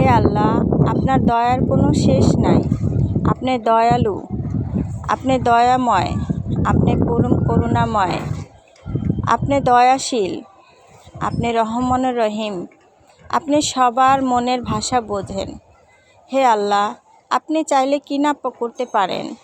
হে আল্লাহ, আপনার দয়ার কোনো শেষ নাই। আপনি দয়ালু, আপনি দয়াময়, আপনি করুণ করুণাময়। আপনি দয়াশীল, আপনি রহমান রহিম। আপনি সবার মনের ভাষা বোঝেন। হে আল্লাহ, আপনি চাইলে কি না করতে পারেন।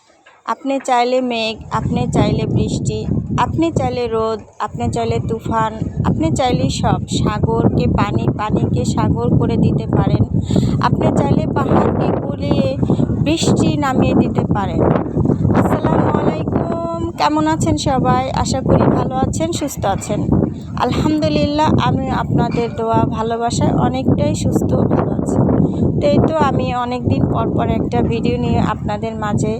আপনি চাইলে মেঘ, আপনি চাইলে বৃষ্টি আপনি চাইলে রোদ, আপনি চাইলে তুফান, আপনি চাইলে সব। সাগরকে, পানি, পানিকে সাগর করে দিতে পারেন। আপনি চাইলে পাহাড়কে গলিয়ে বৃষ্টি নামিয়ে দিতে পারেন। আসসালামু আলাইকুম। কেমন আছেন সবাই? আশা করি ভালো আছেন, সুস্থ আছেন। আলহামদুলিল্লাহ, আমি আপনাদের দোয়া, ভালোবাসায় অনেকটাই সুস্থ ভালো আছি। তো এই তো আমি অনেক দিন পর পর একটা ভিডিও নিয়ে আপনাদের মাঝে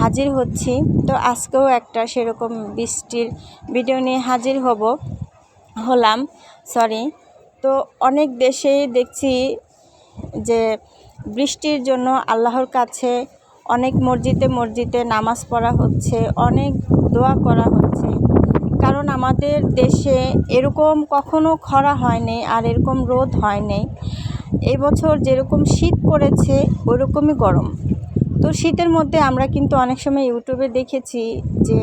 হাজির হচ্ছি। তো আজকেও একটা সেরকম বৃষ্টির ভিডিও নিয়ে হাজির হব, হলাম সরি তো অনেক দেশেই দেখছি যে বৃষ্টির জন্য আল্লাহর কাছে অনেক মসজিদে মসজিদে নামাজ পড়া হচ্ছে, অনেক দোয়া করা হচ্ছে। কারণ আমাদের দেশে এরকম কখনো খরা হয়নি আর এরকম রোদ হয়নি। এবছর যেরকম শীত পড়েছে, ওরকমই গরম। তো শীতের মধ্যে আমরা কিন্তু অনেক সময় ইউটিউবে দেখেছি যে,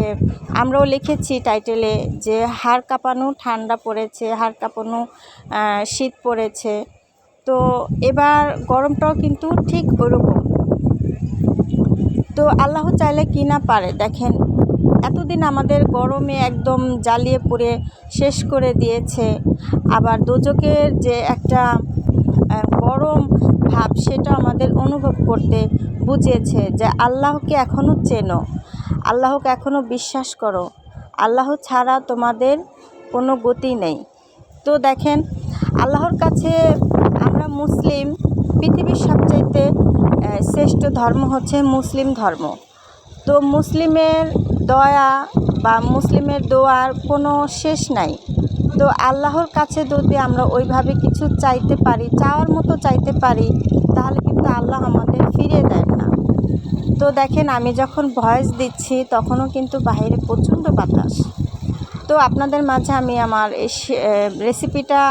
আমরাও লিখেছি টাইটেলে যে, হাড় কাঁপানো ঠান্ডা পড়েছে, হাড় কাঁপানো শীত পড়েছে। তো এবার গরমটাও কিন্তু ঠিক ওরকম। তো আল্লাহ চাইলে কি না পারে, দেখেন, এতদিন আমাদের গরমে একদম জ্বালিয়ে পুড়ে শেষ করে দিয়েছে। আবার দোজকের যে একটা গরম ভাব সেটা আমাদের অনুভব করতে বুঝিয়েছে যে আল্লাহকে এখনও চেনো। আল্লাহকে এখনও বিশ্বাস করো। আল্লাহ ছাড়া তোমাদের কোনো গতি নেই। তো দেখেন, আল্লাহর কাছে আমরা মুসলিম, পৃথিবীর সবচাইতে শ্রেষ্ঠ ধর্ম হচ্ছে মুসলিম ধর্ম। তো মুসলিমের দয়া বা মুসলিমের দোয়ার কোনো শেষ নাই। তো আল্লাহর কাছে যদি আমরা ওইভাবে কিছু চাইতে পারি, চাওয়ার মতো চাইতে পারি, তাহলে কিন্তু আল্লাহ আমাদের ফিরিয়ে দেন না। তো দেখেন, আমি যখন ভয়েস দিচ্ছি, তখনও কিন্তু বাইরে প্রচণ্ড বাতাস। তো আপনাদের মাঝে আমি আমার এই রেসিপিটা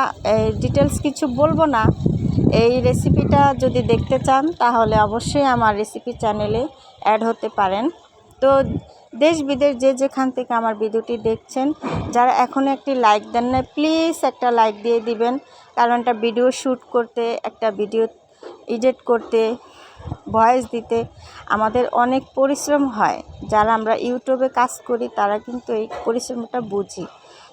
ডিটেলস কিছু বলব না। এই রেসিপিটা যদি দেখতে চান, তাহলে অবশ্যই আমার রেসিপি চ্যানেলে অ্যাড হতে পারেন। তো দেশ বিদেশ যে যেখান থেকে আমার ভিডিওটি দেখছেন, যারা এখনও একটি লাইক দেন না প্লিজ একটা লাইক দিয়ে দিবেন। কারণ একটা ভিডিও শ্যুট করতে, একটা ভিডিও এডিট করতে ভয়েস দিতে আমাদের অনেক পরিশ্রম হয়। যারা আমরা ইউটিউবে কাজ করি, তারা কিন্তু এই পরিশ্রমটা বুঝি।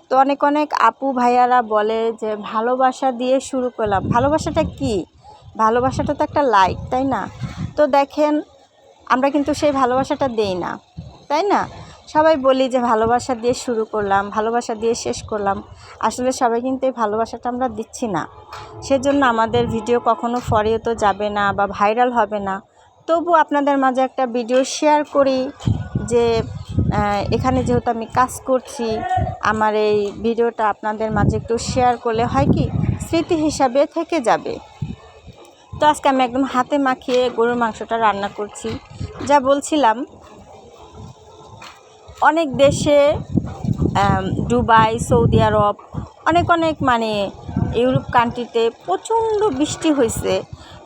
তো অনেক অনেক আপু ভাইয়ারা বলে যে, ভালোবাসা দিয়ে শুরু করলাম। ভালোবাসাটা কি? ভালোবাসাটা তো একটা লাইক তাই না? তো দেখেন, আমরা কিন্তু সেই ভালোবাসাটা দেই না। তাই না? সবাই বলি যে ভালোবাসা দিয়ে শুরু করলাম, ভালোবাসা দিয়ে শেষ করলাম। আসলে সবাই কিন্তু এই ভালোবাসাটা আমরা দিচ্ছি না। সেজন্য আমাদের ভিডিও কখনো ফরেও তো যাবে না বা ভাইরাল হবে না। তবু আপনাদের মাঝে একটা ভিডিও শেয়ার করি যে এখানে যেহেতু আমি কাজ করছি, আমার এই ভিডিওটা আপনাদের মাঝে একটু শেয়ার করলে হয় কি, স্মৃতি হিসাবে থেকে যাবে। তো আজকে আমি একদম হাতে মাখিয়ে গরুর মাংসটা রান্না করছি। যা বলছিলাম অনেক দেশে দুবাই, সৌদি আরব, অনেক অনেক মানে ইউরোপ কান্ট্রিতে প্রচণ্ড বৃষ্টি হয়েছে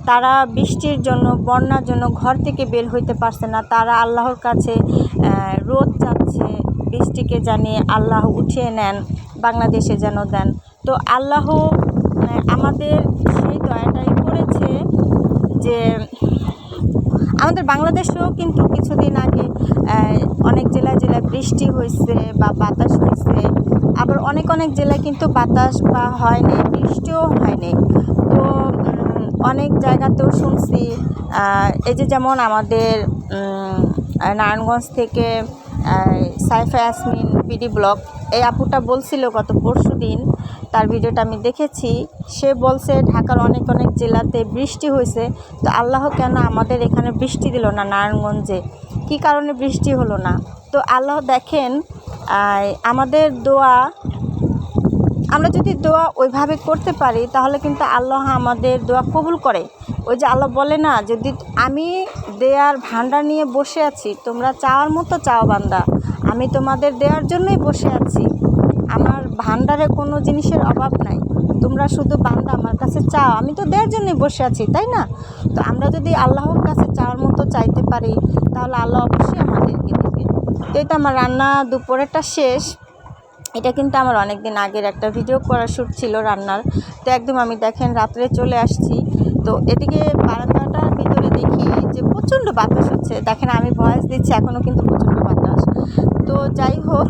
তারা বৃষ্টির জন্য, বন্যার জন্য ঘর থেকে বের হইতে পারছে না। তারা আল্লাহর কাছে রোদ চাচ্ছে। বৃষ্টিকে জানিয়ে আল্লাহ উঠিয়ে নেন, বাংলাদেশে যেন দেন। তো আল্লাহ আমাদের সেই দয়াটাই করেছে যে আমাদের বাংলাদেশেও কিন্তু কিছুদিন আগে অনেক জেলায় জেলায় বৃষ্টি হয়েছে বা বাতাস হয়েছে। আবার অনেক অনেক জেলায় কিন্তু বাতাস বা হয়নি বৃষ্টিও হয়নি তো অনেক জায়গাতেও শুনছি এই যে যেমন আমাদের নারায়ণগঞ্জ থেকে সাইফা ইয়াসমিন পিডি ব্লগ। এই আপুটা বলছিল গত পরশু দিন, তার ভিডিওটা আমি দেখেছি। সে বলছে, ঢাকার অনেক অনেক জেলাতে বৃষ্টি হয়েছে। তো আল্লাহ কেন আমাদের এখানে বৃষ্টি দিল না নারায়ণগঞ্জে? কি কারণে বৃষ্টি হলো না? তো আল্লাহ দেখেন আমাদের দোয়া আমরা যদি দোয়া ওইভাবে করতে পারি, তাহলে কিন্তু আল্লাহ আমাদের দোয়া কবুল করে। ওই যে আল্লাহ বলে না, যদি আমি দেয়ার ভাণ্ডার নিয়ে বসে আছি, তোমরা চাওয়ার মতো চাও বান্দা। আমি তোমাদের দেওয়ার জন্যই বসে আছি। আমার ভাণ্ডারে কোনো জিনিসের অভাব নাই। তোমরা শুধু বান্দা আমার কাছে চাও, আমি তো দেওয়ার জন্যই বসে আছি, তাই না? তো আমরা যদি আল্লাহর কাছে চাওয়ার মতো চাইতে পারি, তাহলে আল্লাহ অবশ্যই আমাদেরকে দেবে তো তো আমার রান্না দুপুরেরটা শেষ। এটা কিন্তু আমার অনেক দিন আগের একটা ভিডিও করা শ্যুট ছিল রান্নার। তো একদম আমি দেখেন রাত্রে চলে আসছি। তো এদিকে বারান্দাটার ভিতরে দেখি যে প্রচণ্ড বাতাস হচ্ছে। দেখেন আমি ভয়েস দিচ্ছি এখনও কিন্তু প্রচণ্ড বাতাস। তো যাই হোক,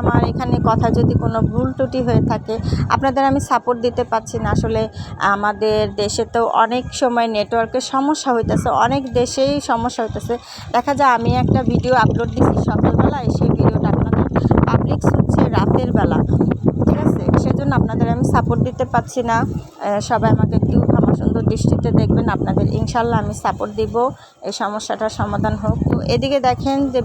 আমার এখানে কথা যদি কোনো ভুল ত্রুটি হয়ে থাকে, আপনাদের আমি সাপোর্ট দিতে পারছি না। আসলে আমাদের দেশে তো অনেক সময় নেটওয়ার্কের সমস্যা হইতেছে, অনেক দেশেই সমস্যা হইতেছে। দেখা যায় আমি একটা ভিডিও আপলোড দিচ্ছি সকালবেলায় সেই ভিডিওটা আপনাদের পাবলিক হচ্ছে রাতের বেলা। ঠিক আছে? সেজন্য আপনাদের আমি সাপোর্ট দিতে পারছি না। সবাই আমাকে একটু ক্ষমা সুন্দর দৃষ্টিতে দেখবেন আপনাদের। ইনশাল্লাহ আমি সাপোর্ট দিব। এই সমস্যাটার সমাধান হোক। তো এদিকে দেখেন যে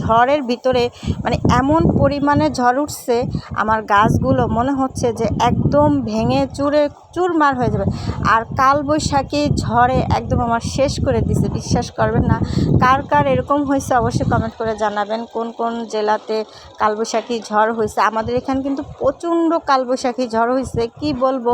ঝড়ের ভিতরে মানে এমন পরিমাণে ঝড় উঠছে, আমার গাছগুলো মনে হচ্ছে যে একদম ভেঙে চুরে চুরমার হয়ে যাবে। আর কাল বৈশাখী ঝড়ে একদম আমার শেষ করে দিছে, বিশ্বাস করবেন না। কার কার এরকম হয়েছে অবশ্যই কমেন্ট করে জানাবেন। কোন কোন জেলাতে কালবৈশাখী ঝড় হয়েছে? আমাদের এখানে কিন্তু প্রচণ্ড কালবৈশাখী ঝড় হয়েছে। কি বলব?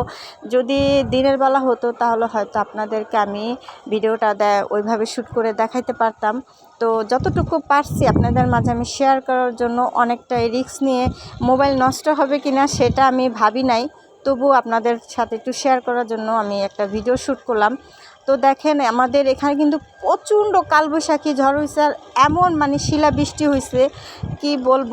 যদি দিনের বেলা হতো তাহলে হয়তো আপনাদেরকে আমি ভিডিওটা ওইভাবে শ্যুট করে দেখাইতে পারতাম। তো যতটুকু পারছি আপনাদের মাঝে আমি শেয়ার করার জন্য অনেকটাই রিস্ক নিয়ে মোবাইল নষ্ট হবে কি না সেটা আমি ভাবি নাই। তবু আপনাদের সাথে একটু শেয়ার করার জন্য আমি একটা ভিডিও শ্যুট করলাম। তো দেখেন, আমাদের এখানে কিন্তু প্রচণ্ড কালবৈশাখী ঝড় হয়েছে আর এমন মানে শিলাবৃষ্টি হয়েছে কি বলব?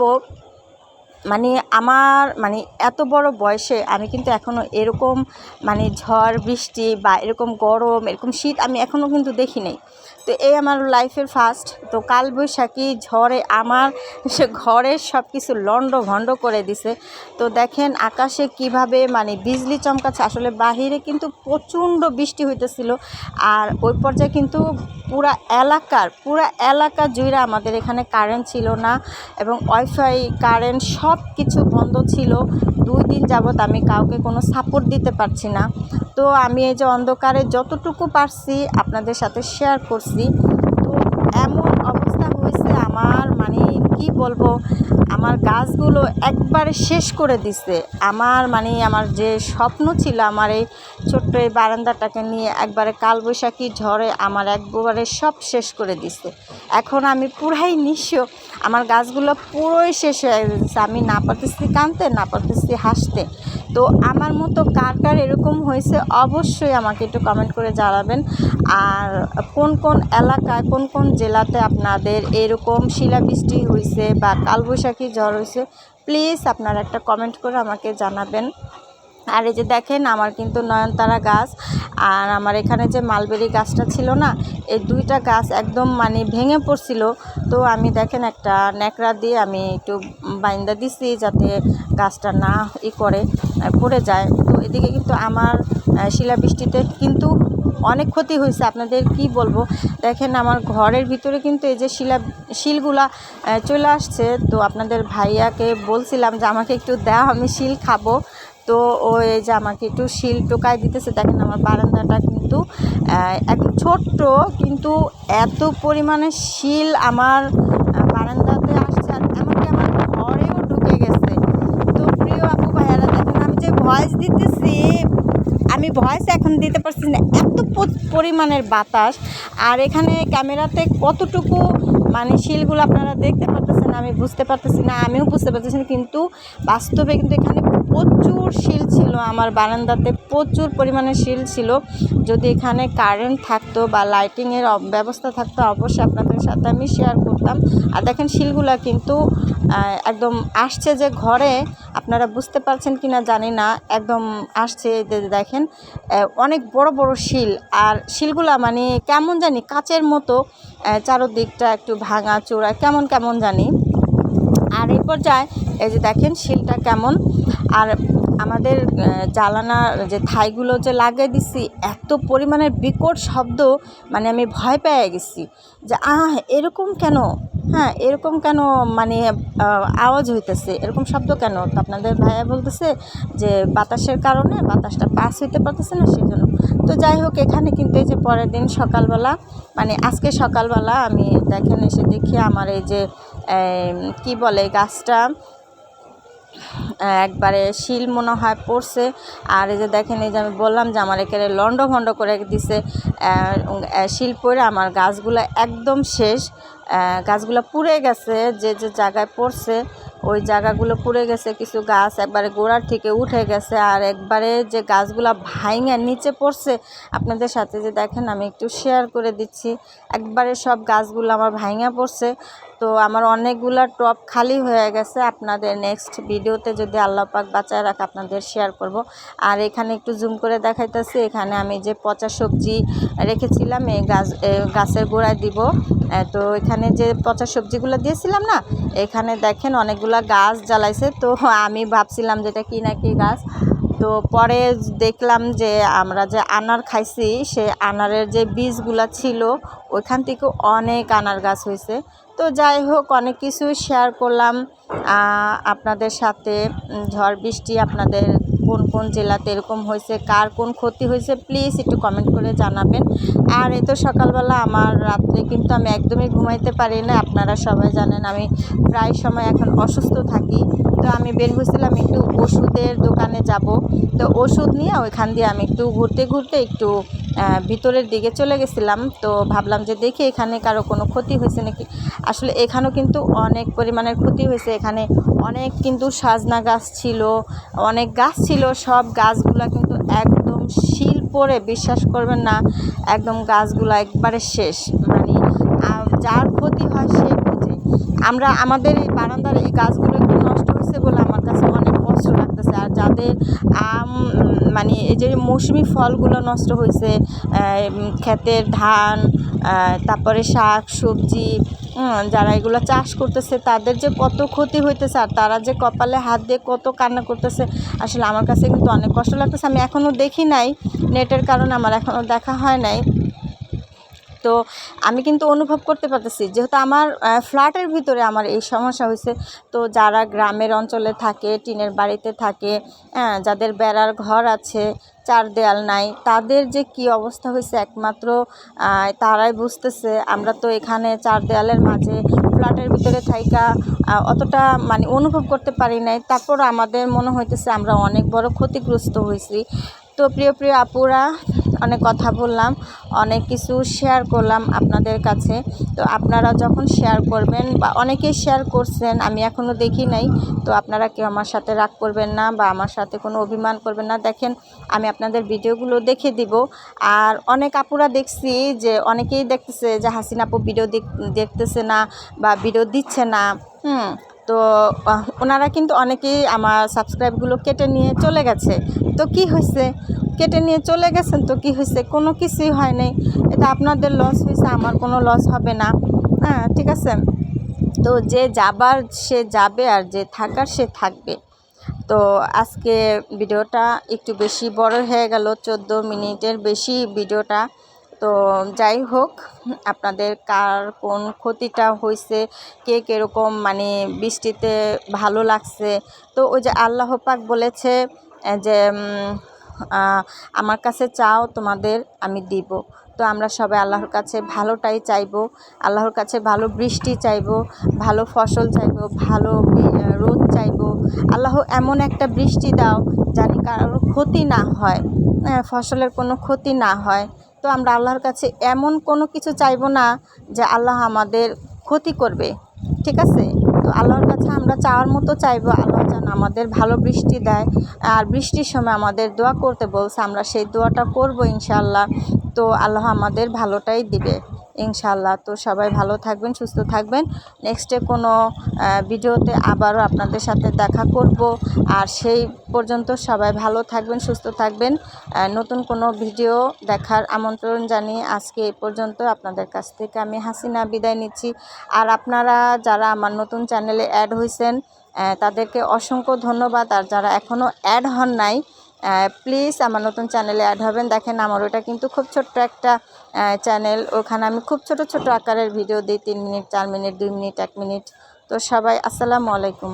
মানে আমার মানে এত বড় বয়সে আমি কিন্তু এখনও এরকম মানে ঝড়, বৃষ্টি বা এরকম গরম, এরকম শীত আমি এখনও কিন্তু দেখি নাই। তো এই আমার লাইফের ফার্স্ট তো কালবৈশাখী, ঝড়ে আমার, সে ঘরের সব কিছু লন্ড ভন্ড করে দিছে। তো দেখেন আকাশে কীভাবে মানে বিজলি চমকাচ্ছে। আসলে বাহিরে কিন্তু প্রচণ্ড বৃষ্টি হইতেছিল। আর ওই পর্যায়ে কিন্তু পুরা এলাকার, পুরা এলাকা জুড়ে আমাদের এখানে কারেন্ট ছিল না এবং ওয়াইফাই কারেন্ট সব কিছু বন্ধ ছিল। দুই দিন যাবৎ আমি কাউকে কোনো সাপোর্ট দিতে পারছি না। তো আমি এই যে অন্ধকারে যতটুকু পারছি আপনাদের সাথে শেয়ার করছি। তো এমন অবস্থা হয়েছে আমার মানে কি বলব, আমার গাছগুলো একবারে শেষ করে দিছে। আমার মানে আমার যে স্বপ্ন ছিল আমার এই ছোট্ট এই বারান্দাটাকে নিয়ে একবারে কালবৈশাখী ঝড়ে আমার একবারে সব শেষ করে দিছে। এখন আমি পুরাই নিঃস্ব। আমার গাছগুলো পুরোই শেষ হয়ে গেছে। আমি না পারতেছি কাঁদতে না পারতেছি হাসতে। তো আমার মতো কার কার এরকম হয়েছে অবশ্যই আমাকে একটু কমেন্ট করে জানাবেন। আর কোন কোন এলাকায়, কোন কোন জেলাতে আপনাদের এরকম শিলাবৃষ্টি হয়েছে বা কালবৈশাখী ঝড় হয়েছে প্লিজ আপনারা একটা কমেন্ট করে আমাকে জানাবেন। আর এই যে দেখেন, আমার কিন্তু নয়নতারা গাছ। আর আমার এখানে যে মালবেরি গাছটা ছিল না, এই দুইটা গাছ একদম মানে ভেঙে পড়ছিল। তো আমি দেখেন, একটা ন্যাকড়া দিয়ে আমি একটু বাইন্দা দিছি যাতে গাছটা না ই করে পড়ে যায়। তো এদিকে কিন্তু আমার শিলাবৃষ্টিতে কিন্তু অনেক ক্ষতি হয়েছে। আপনাদের কি বলব? দেখেন, আমার ঘরের ভিতরে কিন্তু এই যে শিলা, শিলগুলা চলে আসছে। তো আপনাদের ভাইয়াকে বলছিলাম যে, আমাকে একটু দাও, আমি শিল খাব। তো ও এই যে আমাকে একটু শিল টোকায় দিতেছে। দেখেন আমার বারান্দাটা কিন্তু একদম ছোট্ট, কিন্তু এত পরিমাণে শিল আমার বারান্দাতে আসছে আর এমনকি আমার ঘরেও ঢুকে গেছে। তো প্রিয় আপু ভাইয়ারা, দেখেন আমি যে ভয়েস দিতেছি, আমি ভয়েস এখন দিতে পারছি না। এত পরিমাণের বাতাস। আর এখানে ক্যামেরাতে কতটুকু মানে শিলগুলো আপনারা দেখতে পারতেছেন আমি বুঝতে পারতেছি না, আমিও বুঝতে পারতেছি না, কিন্তু বাস্তবে কিন্তু এখানে প্রচুর শিল ছিল আমার বারান্দাতে, প্রচুর পরিমাণে শিল ছিল। যদি এখানে কারেন্ট থাকতো বা লাইটিংয়ের ব্যবস্থা থাকতো, অবশ্যই আপনাদের সাথে আমি শেয়ার করতাম। আর দেখেন শিলগুলা কিন্তু একদম আসছে যে ঘরে, আপনারা বুঝতে পারছেন কি না জানি না, একদম আসছে দেখেন অনেক বড় বড় শিল। আর শিলগুলা মানে কেমন জানি কাচের মতো চারোদিকটা একটু ভাঙা চোরা কেমন কেমন জানি। আর এই পর্যায়ে এই যে দেখেন শিলটা কেমন আর আমাদের আহ, জ্বালানার যে থাইগুলো যে লাগিয়ে দিছি এত পরিমাণের বিকট শব্দ মানে আমি ভয় পেয়ে গেছি যে আহ এরকম কেন? হ্যাঁ এরকম কেন? মানে আওয়াজ হইতেছে এরকম শব্দ কেন? তো আপনাদের ভাইয়া বলতেছে যে বাতাসের কারণে বাতাসটা পাস হইতে পারতেছে না সেই জন্য তো যাই হোক এখানে কিন্তু এই যে পরের দিন সকালবেলা মানে আজকে সকালবেলা আমি দেখেন এসে দেখি আমার এই যে কি বলে গাছটা একবারে শিল মনে হয় পড়ছে। আর এই যে দেখেন, এই যে আমি বললাম যে আমার এখানে লন্ড ভন্ড করে দিছে। শিল পড়ে আমার গাছগুলো একদম শেষ। গাছগুলো পুড়ে গেছে, যে যে জায়গায় পড়ছে, ওই জায়গাগুলো পুড়ে গেছে। কিছু গাছ একবারে গোড়ার থেকে উঠে গেছে। আর একবারে যে গাছগুলো ভাইঙা নিচে পড়ছে, আপনাদের সাথে যে দেখেন, আমি একটু শেয়ার করে দিচ্ছি। একবারে সব গাছগুলো আমার ভাইঙা পড়ছে। তো আমার অনেকগুলা টপ খালি হয়ে গেছে। আপনাদের নেক্সট ভিডিওতে যদি আল্লাহ পাক বাঁচায় রাখে, আপনাদের শেয়ার করব। আর এখানে একটু জুম করে দেখাইতেছি, এখানে আমি যে পচা সবজি রেখেছিলাম, এই গাছ গাছের গোড়ায় দিব। তো এখানে যে পচা সবজিগুলো দিয়েছিলাম না, এখানে দেখেন অনেকগুলা গাছ জ্বালাইছে। তো আমি ভাবছিলাম যেটা কি না কি গাছ। তো পরে দেখলাম যে আমরা যে আনার খাইছি সে আনারের যে বীজগুলা ছিল, ওইখান থেকে অনেক আনার গাছ হয়েছে তো যাই হোক, অনেক কিছু শেয়ার করলাম। আপনাদের সাথে ঝড় বৃষ্টি আপনাদের কোন কোন জেলাতে এরকম হয়েছে, কার কোন ক্ষতি হয়েছে প্লিজ একটু কমেন্ট করে জানাবেন। আর এই তো সকালবেলা আমার রাত্রে কিন্তু আমি একদমই ঘুমাইতে পারি না, আপনারা সবাই জানেন আমি প্রায় সময় এখন অসুস্থ থাকি। তো আমি বের হয়েছিলাম একটু ওষুধের দোকানে যাব। তো ওষুধ নিয়ে ওইখান দিয়ে আমি একটু ঘুরতে ঘুরতে একটু ভিতরের দিকে চলে গেছিলাম, তো ভাবলাম যে দেখি এখানে কারও কোনো ক্ষতি হয়েছে নাকি। আসলে এখানেও কিন্তু অনেক পরিমাণের ক্ষতি হয়েছে। এখানে অনেক কিন্তু সাজনা গাছ ছিল, অনেক গাছ ছিল, সব গাছগুলো কিন্তু একদম শিল পরে, বিশ্বাস করবেন না, একদম গাছগুলো একবারে শেষ। মানে যার ক্ষতি হয় সে আমরা, আমাদের এই বারান্দার এই গাছগুলো একটু নষ্ট হয়েছে বলে আমার কাছে অনেক কষ্ট লাগতেছে আর যাদের, আম মানে এই যে মৌসুমি ফলগুলো নষ্ট হয়েছে ক্ষেতের ধান তারপরে শাক, সবজি যারা এগুলো চাষ করতেছে, তাদের যে কত ক্ষতি হইতেছে আর তারা যে কপালে হাত দিয়ে কত কান্না করতেছে, আসলে আমার কাছে কিন্তু অনেক কষ্ট লাগতেছে। আমি এখনও দেখি নাই, নেটের কারণে আমার এখনও দেখা হয় নাই। তো আমি কিন্তু অনুভব করতে পারতেছি, যেহেতু আমার ফ্ল্যাটের ভিতরে আমার এই সমস্যা হয়েছে। তো যারা গ্রামের অঞ্চলে থাকে, টিনের বাড়িতে থাকে হ্যাঁ যাদের বেড়ার ঘর আছে, চার দেয়াল নাই, তাদের যে কি অবস্থা হয়েছে একমাত্র তারাই বুঝতেছে। আমরা তো এখানে চার দেয়ালের মাঝে ফ্ল্যাটের ভিতরে থাইকা অতটা মানে অনুভব করতে পারি নাই। তারপর আমাদের মনে হইতেছে আমরা অনেক বড় ক্ষতিগ্রস্ত হয়েছি। তো প্রিয় প্রিয় আপুরা অনেক কথা বললাম, অনেক কিছু শেয়ার করলাম আপনাদের কাছে। তো আপনারা যখন শেয়ার করবেন বা অনেকেই শেয়ার করছেন, আমি এখনও দেখি নাই, তো আপনারা কেউ আমার সাথে রাগ করবেন না বা আমার সাথে কোনো অভিমান করবেন না। দেখেন, আমি আপনাদের ভিডিওগুলো দেখে দিব। আর অনেক আপুরা দেখছি যে, অনেকেই দেখতেছে যে, হাসিনা আপু ভিডিও দেখতেছে না বা ভিডিও দিচ্ছে না। হুম, তো ওনারা কিন্তু অনেকেই আমার সাবস্ক্রাইবগুলো কেটে নিয়ে চলে গেছে। তো কি হয়েছে কেটে নিয়ে চলে গেছেন তো কি হয়েছে? কোনো কিছুই হয় নাই। এটা আপনাদের লস হয়েছে, আমার কোনো লস হবে না। হ্যাঁ ঠিক আছে? তো যে যাবার সে যাবে আর যে থাকার সে থাকবে। তো আজকে ভিডিওটা একটু বেশি বড় হয়ে গেল, চোদ্দ মিনিটের বেশি ভিডিওটা। তো যাই হোক, আপনাদের কার কোন ক্ষতিটা হয়েছে, কে কীরকম মানে বৃষ্টিতে ভালো লাগছে? তো ওই যে আল্লাহ পাক বলেছে যে আমার কাছে চাও তোমাদের আমি দিব। তো আমরা সবাই আল্লাহর কাছে ভালোটাই চাইব। আল্লাহর কাছে ভালো বৃষ্টি চাইব ভালো ফসল চাইব ভালো রোদ চাইব। আল্লাহ এমন একটা বৃষ্টি দাও জানি কারোর ক্ষতি না হয় হ্যাঁ, ফসলের কোনো ক্ষতি না হয়। তো আমরা আল্লাহর কাছে এমন কোনো কিছু চাইব না যে আল্লাহ আমাদের ক্ষতি করবে। ঠিক আছে? তো আল্লাহর কাছে আমরা চাওয়ার মতো চাইব। আল্লাহ যেন আমাদের ভালো বৃষ্টি দেয়। আর বৃষ্টির সময় আমাদের দোয়া করতে বলছে, আমরা সেই দোয়াটা করব ইনশাল্লাহ তো আল্লাহ আমাদের ভালোটাই দিবে। ইনশাল্লাহ তো সবাই ভালো থাকবেন, সুস্থ থাকবেন। নেক্সটে কোনো ভিডিওতে আবারও আপনাদের সাথে দেখা করব। আর সেই পর্যন্ত সবাই ভালো থাকবেন, সুস্থ থাকবেন। নতুন কোনো ভিডিও দেখার আমন্ত্রণ জানিয়ে আজকে এই পর্যন্ত আপনাদের কাছ থেকে আমি হাসিনা বিদায় নিচ্ছি। আর আপনারা যারা আমার নতুন চ্যানেলে অ্যাড হয়েছেন তাদেরকে অসংখ্য ধন্যবাদ। আর যারা এখনও অ্যাড হন নাই প্লিজ আমার নতুন চ্যানেলে অ্যাড হবেন। দেখেন আমার ওটা কিন্তু খুব ছোট্ট একটা চ্যানেল ওখানে আমি খুব ছোট ছোট আকারের ভিডিও দিই, তিন মিনিট চার মিনিট দুই মিনিট এক মিনিট তো সবাই, আসসালামু আলাইকুম।